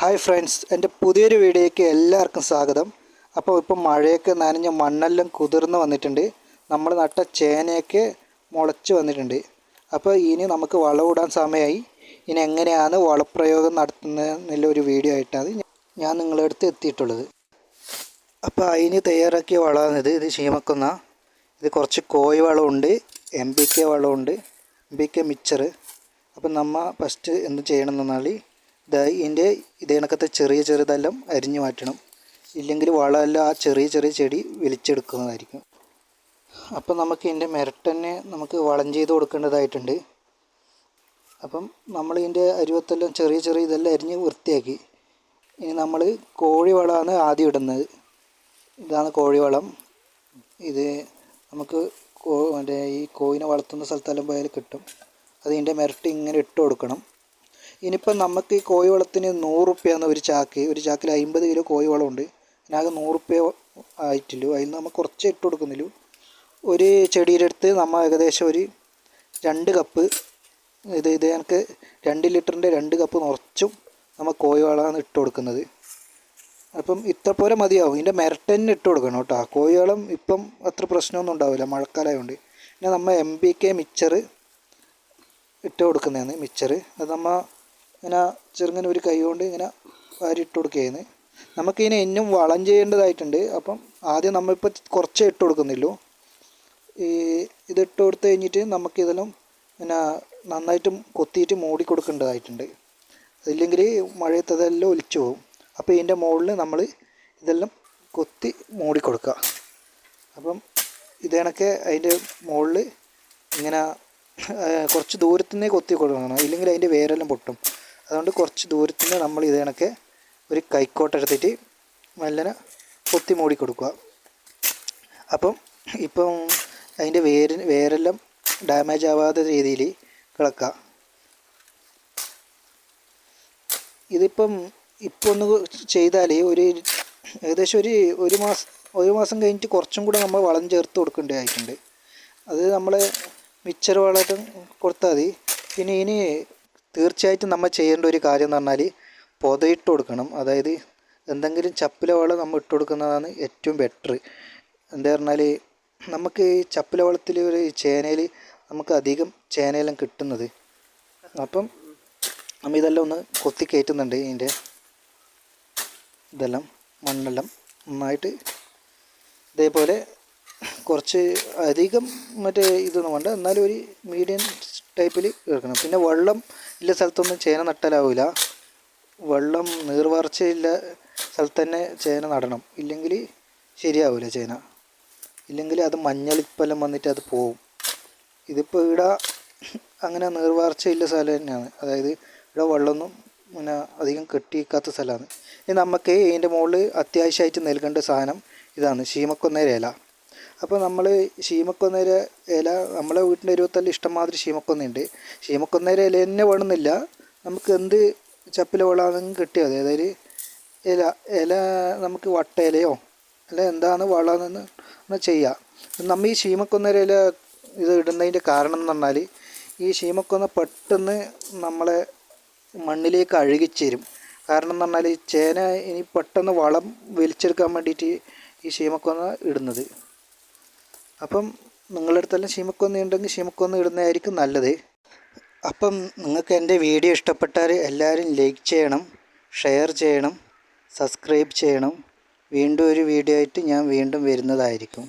Hi friends എന്റെ പുതിയൊരു വീഡിയോയ്ക്ക് എല്ലാവർക്കും സ്വാഗതം. അപ്പോൾ ഇപ്പം മഴയൊക്കെ നനഞ്ഞ മണ്ണെല്ലാം കുതിർന്ന് വന്നിട്ടുണ്ട്. നമ്മൾ നട്ട ചേനയൊക്കെ മുളച്ച് വന്നിട്ടുണ്ട്. അപ്പോൾ ഇനി നമുക്ക് വളമിടാൻ സമയമായി. ഇനി എങ്ങനെയാണ് വളപ്രയോഗം നടത്തുന്നതെന്നുള്ള ഒരു വീഡിയോ ആയിട്ടാണ് ഞാൻ നിങ്ങളുടെ അടുത്ത് എത്തിയിട്ടുള്ളത്. അപ്പോൾ അതിന് തയ്യാറാക്കിയ വളമാണിത് ഇത്. ശീമക്കുന്ന. ഇത് കുറച്ച് കോഴി വളമുണ്ട്. എം ബി കെ വളമുണ്ട്. എം ബി കെ മിക്സർ അപ്പം നമ്മൾ ഫസ്റ്റ് എന്ത് ചെയ്യണം എന്ന് പറഞ്ഞാൽ ഇതാ ഇതിന്റെ ഇതേ കണക്കത്തെ ചെറിയ ചെറുതെല്ലാം അരിഞ്ഞു മാറ്റണം. ഇല്ലെങ്കിൽ വളമെല്ലാം ആ ചെറിയ ചെറിയ ചെടി വലിച്ചെടുക്കുന്നതായിരിക്കും. അപ്പം നമുക്ക് ഇതിന്റെ മിരട്ടന്നെ നമുക്ക് വളം ചെയ്ത് കൊടുക്കേണ്ടതായിട്ടുണ്ട്. അപ്പം നമ്മൾ ഇതിന്റെ അരുവത്തെല്ലാം ചെറിയ ചെറിയ ഇതെല്ലാം അരിഞ്ഞ് വൃത്തിയാക്കി. ഇനി നമ്മൾ കോഴി വളമാണ് ആദ്യം ഇടുന്നത്. ഇതാണ് കോഴിവളം ഇത് നമുക്ക് കോ മറ്റേ ഈ കോയിനെ വളർത്തുന്ന സ്ഥലത്തെല്ലാം പോയാൽ കിട്ടും. അത് ഇതിന്റെ മിരട്ടി ഇങ്ങനെ ഇട്ട് കൊടുക്കണം. ഇനിയിപ്പം നമുക്ക് ഈ കോഴി വളത്തിന് നൂറ് റുപ്യാണ് ഒരു ചാക്ക് ഒരു ചാക്കിൽ അമ്പത് കിലോ കോഴി വളമുണ്ട്. അതിനകത്ത് നൂറ് റുപ്യ ആയിട്ടുള്ളൂ. അതിൽ നിന്ന് നമ്മൾ കുറച്ച് ഇട്ട് കൊടുക്കുന്നില്ല. ഒരു ചെടിയുടെ അടുത്ത് നമ്മൾ ഏകദേശം ഒരു രണ്ട് കപ്പ് ഇത് ഇത് എനിക്ക് രണ്ട് ലിറ്ററിന്റെ രണ്ട് കപ്പ് നിറച്ചും നമ്മൾ കോഴി വളമാണ് ഇട്ട് കൊടുക്കുന്നത്. അപ്പം ഇത്ര പോലെ മതിയാവും. ഇതിന്റെ മിരട്ടന്നെ ഇട്ട് കൊടുക്കണം കേട്ടോ. കോഴിവളം ഇപ്പം അത്ര പ്രശ്നമൊന്നും ഉണ്ടാവില്ല. മഴക്കാലമായതുകൊണ്ട്. പിന്നെ നമ്മൾ എം ബി കെ മിക്സർ ഇട്ട് കൊടുക്കുന്നതാണ്. മിക്സർ അത് നമ്മൾ ഇങ്ങനെ ചെറുങ്ങനെ ഒരു കൈ കൊണ്ട് ഇങ്ങനെ വാരി ഇട്ട് കൊടുക്കുകയാണ് നമുക്കിതിനെ എന്നും വളം ചെയ്യേണ്ടതായിട്ടുണ്ട്. അപ്പം ആദ്യം നമ്മളിപ്പോൾ കുറച്ചേ ഇട്ട് കൊടുക്കുന്നുള്ളൂ. ഈ ഇതിട്ട് കൊടുത്തു കഴിഞ്ഞിട്ട് നമുക്കിതെല്ലാം പിന്നെ നന്നായിട്ട് കൊത്തിയിട്ട് മൂടി കൊടുക്കേണ്ടതായിട്ടുണ്ട്. അതില്ലെങ്കിൽ മഴയത്ത് അതെല്ലാം ഒലിച്ചു പോകും. അപ്പോൾ ഇതിന്റെ മുകളിൽ നമ്മൾ ഇതെല്ലാം കൊത്തി മൂടി കൊടുക്കുക. അപ്പം ഇതേണൊക്കെ അതിന്റെ മുകളിൽ ഇങ്ങനെ കുറച്ച് ദൂരത്തുനിന്നേ കൊത്തി കൊടുക്കണം. ഇല്ലെങ്കിൽ അതിന്റെ വേരെല്ലാം പൊട്ടും. അതുകൊണ്ട് കുറച്ച് ദൂരത്തിൽ നിന്ന് നമ്മൾ ഇത് കണക്ക് ഒരു കൈക്കോട്ടെടുത്തിട്ട് മെല്ലനെ കൊത്തി മൂടി കൊടുക്കുക. അപ്പം ഇപ്പം അതിന്റെ വേര് വേരെല്ലാം ഡാമേജ് ആവാത്ത രീതിയിൽ കിളക്കുക ഇതിപ്പം ഇപ്പോൾ ഒന്ന് ചെയ്താൽ ഒരു ഏകദേശം ഒരു ഒരു മാസം ഒരു മാസം കഴിഞ്ഞിട്ട് കുറച്ചും കൂടെ നമ്മൾ വളം ചേർത്ത് കൊടുക്കേണ്ടതായിട്ടുണ്ട്. അത് നമ്മൾ മിച്ചർ വളമായിട്ട് കൊടുത്താൽ മതി. പിന്നെ ഇനി തീർച്ചയായിട്ടും നമ്മൾ ചെയ്യേണ്ട ഒരു കാര്യം എന്ന് പറഞ്ഞാൽ പൊതയിട്ട് കൊടുക്കണം. അതായത് എന്തെങ്കിലും ചപ്പില വളം നമ്മൾ ഇട്ട് കൊടുക്കുന്നതാണ് ഏറ്റവും ബെറ്റർ എന്താ പറഞ്ഞാൽ നമുക്ക് ഈ ചപ്പില വളത്തിൽ ഒരു ചേനയിൽ നമുക്ക് അധികം ചേനയെല്ലാം കിട്ടുന്നത്. അപ്പം നമ്മൾ ഇതെല്ലാം ഒന്ന് കൊത്തി കയറ്റുന്നുണ്ട് ഇതിന്റെ ഇതെല്ലാം മണ്ണെല്ലാം നന്നായിട്ട് ഇതേപോലെ കുറച്ച് അധികം മറ്റേ ഇതൊന്നും വേണ്ട. എന്നാലും ഒരു മീഡിയം ടൈപ്പിൽ എടുക്കണം പിന്നെ വെള്ളം ഇല്ല സ്ഥലത്തൊന്നും ചേന നട്ടാലാവില്ല വെള്ളം നീർവാർച്ചയില്ല സ്ഥലത്ത് തന്നെ ചേന നടണം. ഇല്ലെങ്കിൽ ശരിയാവില്ല ചേന. ഇല്ലെങ്കിൽ അത് മഞ്ഞളിപ്പെല്ലാം വന്നിട്ട് അത് പോവും. ഇതിപ്പോൾ ഇവിടെ അങ്ങനെ നീർവാർച്ചയില്ല സ്ഥലം തന്നെയാണ്. അതായത് ഇവിടെ വെള്ളമൊന്നും പിന്നെ അധികം കെട്ടിയിക്കാത്ത സ്ഥലമാണ്. ഇനി നമുക്ക് ഇതിന്റെ മുകളിൽ അത്യാവശ്യമായിട്ട് നൽകേണ്ട സാധനം ഇതാണ്. ശീമക്കൊന്നേര ഇല. അപ്പോൾ നമ്മൾ ശീമക്കൊന്നേര ഇല നമ്മളെ വീട്ടിന്റെ ഇരുപത്തല്ല ഇഷ്ടംമാതിരി ശീമക്കൊന്നയുണ്ട് ശീമക്കൊന്നേര ഇല തന്നെ വേണമെന്നില്ല. നമുക്ക് എന്ത് ചപ്പില വളമാണെങ്കിലും കിട്ടിയാൽ മതി. അതായത് ഇല ഇല നമുക്ക് വട്ട ഇലയോ അല്ല എന്താണ് വളമെന്ന് ഒന്ന് ചെയ്യാം. നമ്മൾ ഈ ശീമക്കൊന്നേര ഇല ഇത് ഇടുന്നതിന്റെ കാരണം എന്ന് പറഞ്ഞാൽ ഈ ശീമക്കൊന്ന പെട്ടെന്ന് നമ്മളെ മണ്ണിലേക്ക് അഴുകിച്ചേരും കാരണം എന്ന് പറഞ്ഞാൽ ചേന ഇനി പെട്ടെന്ന് വളം വലിച്ചെടുക്കാൻ വേണ്ടിയിട്ട് ഈ ശീമക്കൊന്ന ഇടുന്നത്. അപ്പം നിങ്ങളുടെ അടുത്തെല്ലാം ശീമക്കൊന്ന ഉണ്ടെങ്കിൽ ശീമക്കൊന്ന ഇടുന്നതായിരിക്കും നല്ലത്. അപ്പം നിങ്ങൾക്ക് എന്റെ വീഡിയോ ഇഷ്ടപ്പെട്ടാൽ എല്ലാവരും ലൈക്ക് ചെയ്യണം ഷെയർ ചെയ്യണം സബ്സ്ക്രൈബ് ചെയ്യണം. വീണ്ടും ഒരു വീഡിയോ ആയിട്ട് ഞാൻ വീണ്ടും വരുന്നതായിരിക്കും.